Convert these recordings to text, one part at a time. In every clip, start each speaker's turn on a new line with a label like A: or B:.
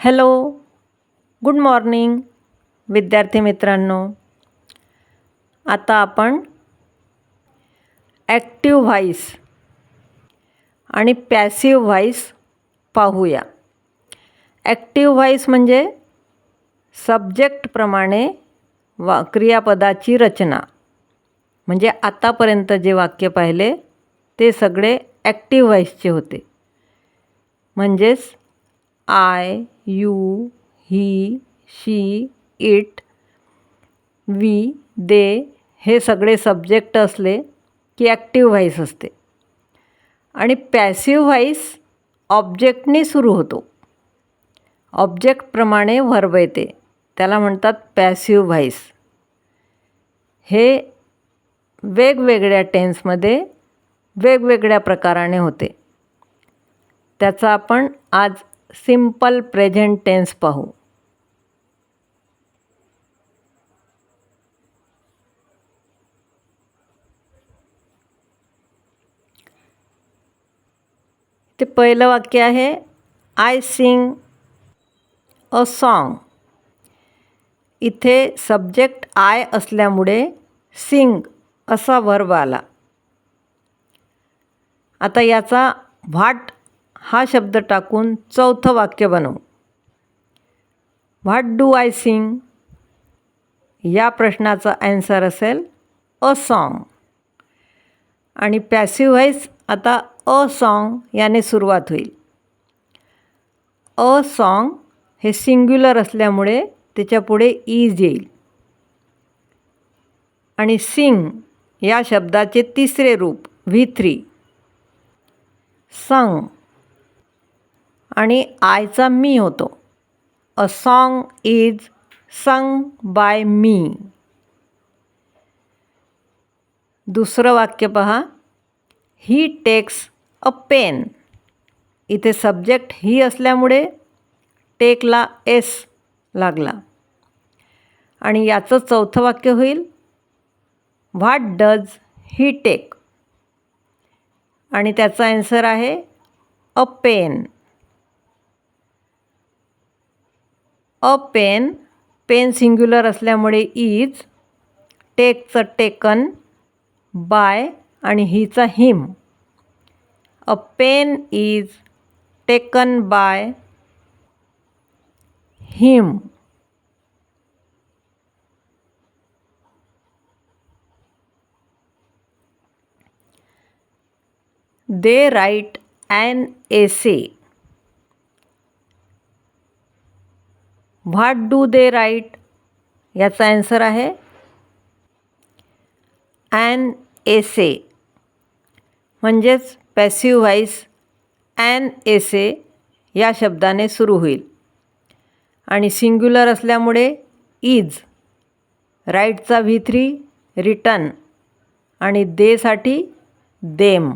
A: Hello good morning विद्यार्थी मित्रांनो. आता आपण ॲक्टिव व्हाईस आणि पॅसिव्ह व्हाईस पाहूया. ॲक्टिव व्हाईस म्हणजे सब्जेक्टप्रमाणे वा क्रियापदाची रचना. म्हणजे आतापर्यंत जे वाक्य पाहिले ते सगळे ॲक्टिव व्हाईसचे होते. म्हणजेच I you he she it we they हे सगळे सब्जेक्ट असले की ॲक्टिव्ह व्हाईस असते. आणि पॅसिव्ह व्हाईस ऑब्जेक्टने सुरू होतो. ऑब्जेक्टप्रमाणे व्हर्ब येते. त्याला म्हणतात पॅसिव्ह व्हाईस हे वेगवेगळ्या टेन्समध्ये वेगवेगळ्या प्रकाराने होते. त्याचा आपण आज सिंपल प्रेझेंट टेन्स पाहू. ते पहिलं वाक्य आहे आय सिंग अ सॉन्ग इथे सब्जेक्ट आय असल्यामुळे सिंग असा वर्ब आला. आता याचा व्हाट हा शब्द टाकून चौथं वाक्य बनवू. व्हॉट डू आय सिंग या प्रश्नाचा ॲन्सर असेल अ सॉन्ग आणि पॅसिव्ह व्हाईस आता अ सॉन्ग याने सुरुवात होईल. अ सॉन्ग हे सिंग्युलर असल्यामुळे त्याच्यापुढे ईज येईल. आणि सिंग या शब्दाचे तिसरे रूप व्ही थ्री संग आणि आयचा मी होतो. A song is sung by me दुसरं वाक्य पहा. ही टेक्स अ पेन इथे सब्जेक्ट ही असल्यामुळे टेकला एस लागला. आणि याचं चौथं वाक्य होईल. व्हॉट डज ही टेक आणि त्याचा ॲन्सर आहे a pen a pen pen singular असल्यामुळे इज टेकचं टेकन बाय आणि हीचा him. A pen is taken by him. They write an essay what do they write याचा ॲन्सर आहे ॲन एसे. म्हणजेच passive vice and एसे या शब्दाने सुरू होईल. आणि सिंग्युलर असल्यामुळे इज राईटचा व्ही थ्री रिटर्न आणि देसाठी them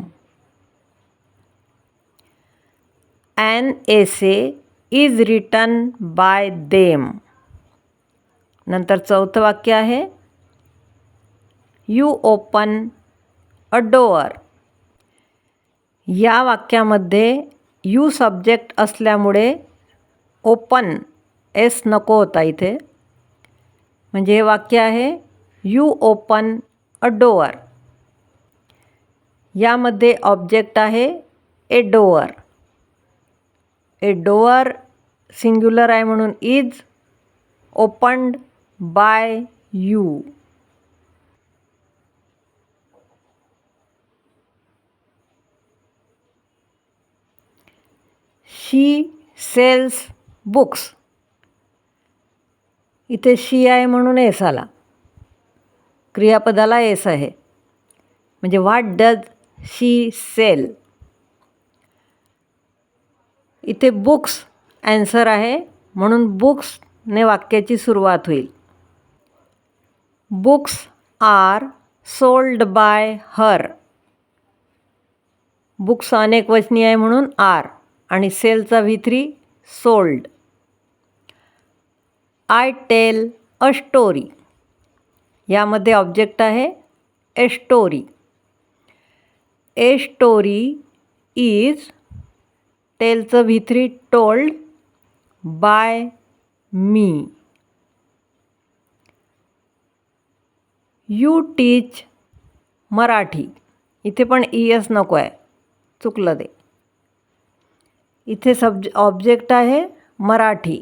A: an essay is written by them नंतर चौथं वाक्य आहे यू ओपन अ डोअर या वाक्यामध्ये यू सब्जेक्ट असल्यामुळे ओपन एस नको होता इथे. म्हणजे हे वाक्य आहे यू ओपन अ डोअर यामध्ये ऑब्जेक्ट आहे a door a door singular आहे म्हणून is opened by you. She sells books. इथे शी आहे म्हणून एस आला. क्रियापदाला एस आहे. म्हणजे व्हॉट डज शी सेल इथे बुक्स ॲन्सर आहे म्हणून बुक्सने वाक्याची सुरुवात होईल. Books are sold by her. Books अनेक वचनी आहे म्हणून आर आणि सेलचा V three sold. I tell a story. यामध्ये ऑब्जेक्ट आहे a story. A story is टेलचं V three told by me. You teach Marathi. इथे पण ई एस नको आहे. चुकलं ते. इथे सब्ज ऑब्जेक्ट आहे Marathi.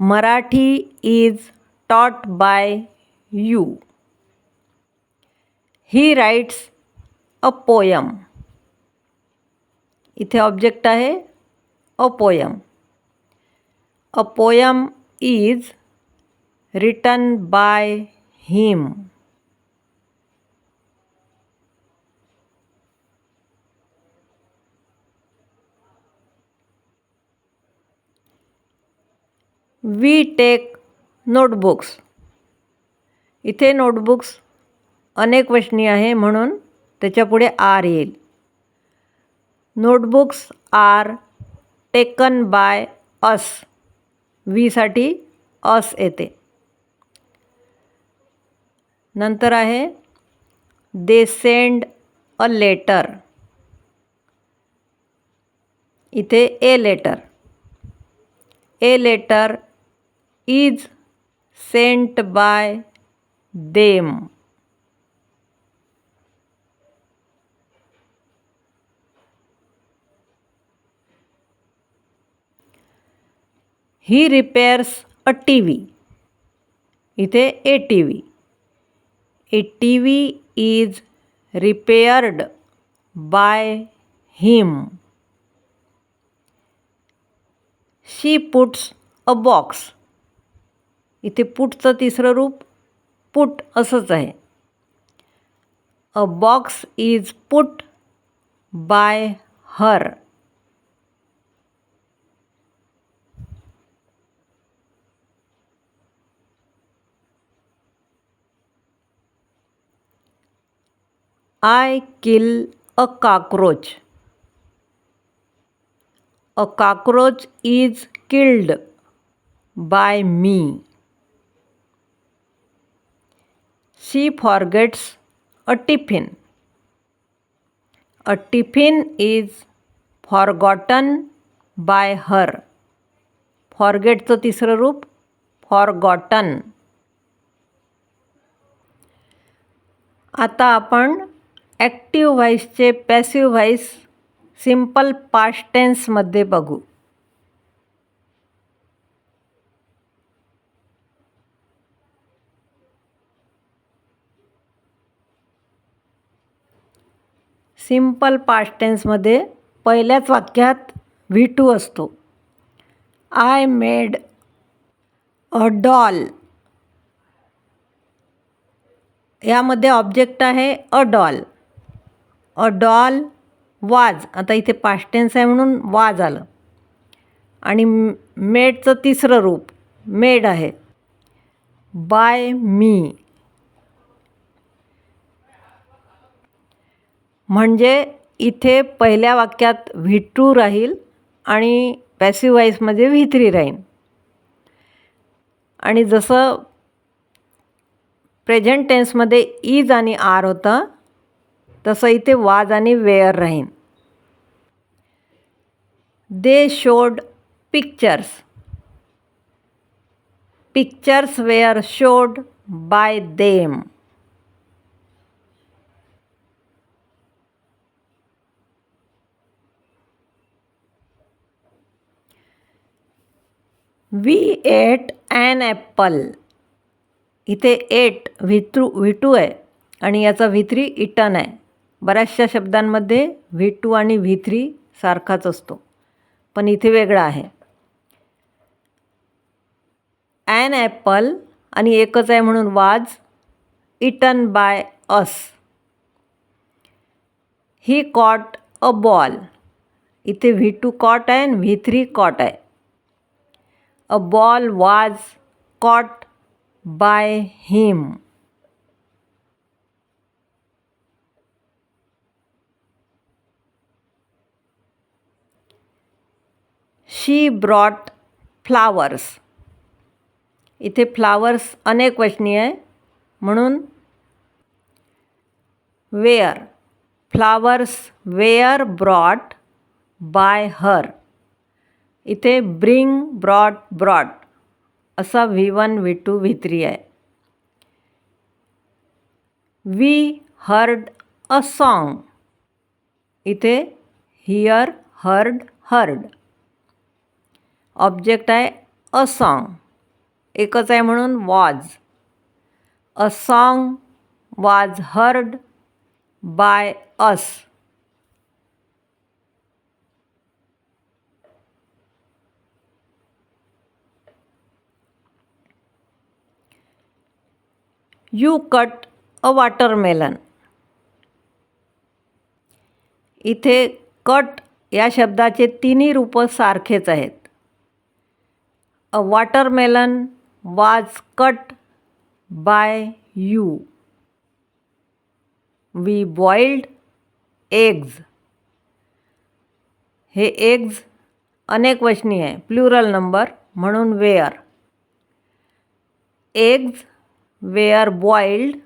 A: Marathi is taught by you. He writes a poem इथे ऑब्जेक्ट आहे a poem a poem is written by him we take notebooks इथे नोटबुक्स अनेक वचनी आहे म्हणून त्याच्यापुढे आर येईल. Notebooks are taken by us. वीसाठी us येते. नंतर आहे दे सेंड अ लेटर. इथे a letter. A letter is sent by them. He repairs a T V इथे a T V a T V is repaired by him she puts a box इथे पुटचं तिसरं रूप put असंच आहे. A box is put by her I kill a cockroach a cockroach is killed by me she forgets a tiffin. A tiffin is forgotten by her. फॉरगेटचं तिसरं रूप forgotten. आता आपण ॲक्टिव्ह व्हाईसचे पॅसिव्ह व्हाईस सिंपल पास्ट टेन्समध्ये बघू. Simple past टेन्समध्ये पहिल्याच वाक्यात व्ही टू असतो. I made a doll. यामध्ये ऑब्जेक्ट आहे अ डॉल. अ डॉल वाज. आता इथे पास्टेन्स आहे म्हणून वाज आलं. आणि मेडचं तिसरं रूप मेड आहे. By me. म्हणजे इथे पहिल्या वाक्यात व्ही टू राहील आणि पॅसिव वाईसमध्ये म्हणजे व्ही थ्री राहील. आणि जसं प्रेझेंट टेन्समध्ये इज आणि आर होतं तसं इथे वाज आणि वेअर राहीन they showed pictures pictures were showed by them we ate an apple. इथे एट व्हिथ्रू व्ही टू आहे आणि याचा व्ही थ्री इटन आहे. बऱ्याचशा शब्दांमध्ये व्ही टू आणि व्ही थ्री सारखाच असतो पण इथे वेगळा आहे. ॲन ॲपल आणि एकच आहे म्हणून was eaten by us. He caught a ball. इथे व्ही टू कॉट आहे आणि व्ही थ्री कॉट आहे. A ball was caught by him she brought flowers इथे फ्लावर्स अनेक वचनी आहे. म्हणून were flowers were brought by her इथे ब्रिंग ब्रॉड ब्रॉड असा V one V two V three आहे. We heard a song. इथे हिअर हर्ड हर्ड. ऑब्जेक्ट आहे अ सॉन्ग. एकच आहे म्हणून was. A song was heard by us. You cut a watermelon. इथे cut या शब्दाचे तिन्ही रूपं सारखेच आहेत. A watermelon was cut by you. We boiled eggs. हे एग्ज अनेक वचनी आहे प्लुरल नंबर म्हणून were. Eggs were boiled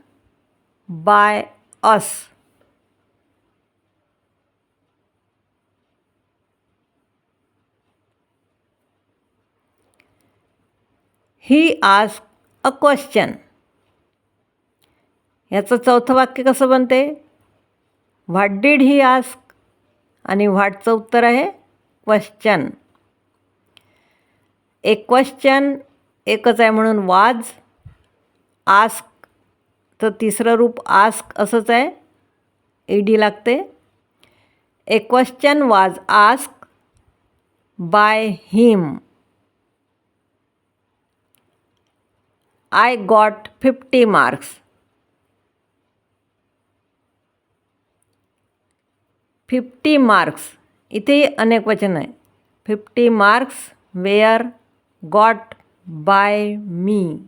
A: by us. He ask a question याचं चौथं वाक्य कसं बनते? व्हॉट डीड ही आस्क आणि व्हॉटचं उत्तर आहे क्वेश्चन एक क्वेश्चन एकच आहे म्हणून वाज आस्क, तर तिसरं रूप आस्क असंच आहे. डी लागते. A question was ask by him I got fifty marks fifty marks इथेही अनेक वचन आहे. Fifty marks were got by me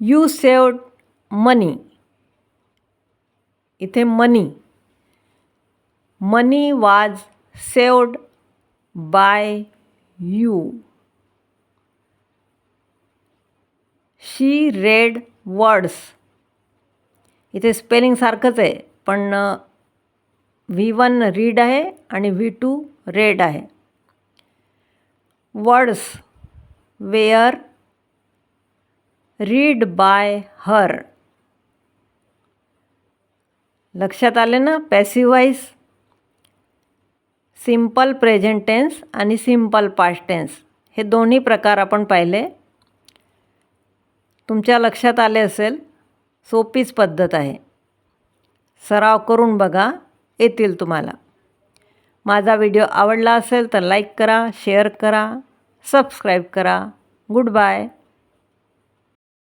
A: you saved money. इथे money. Money was saved by you. She read words. इथे spelling सारखंच आहे पण V one read आहे आणि व्ही टू रेड आहे. Words were read by her लक्षात आले ना? पॅसिवाईज सिंपल प्रेझेंट टेन्स आणि सिंपल पास्ट टेन्स हे दोन्ही प्रकार आपण पाहिले. तुमच्या लक्षात आले असेल सोपीच पद्धत आहे. सराव करून बघा येतील तुम्हाला. माझा व्हिडिओ आवडला असेल तर लाईक करा शेअर करा सबस्क्राईब करा. Good bye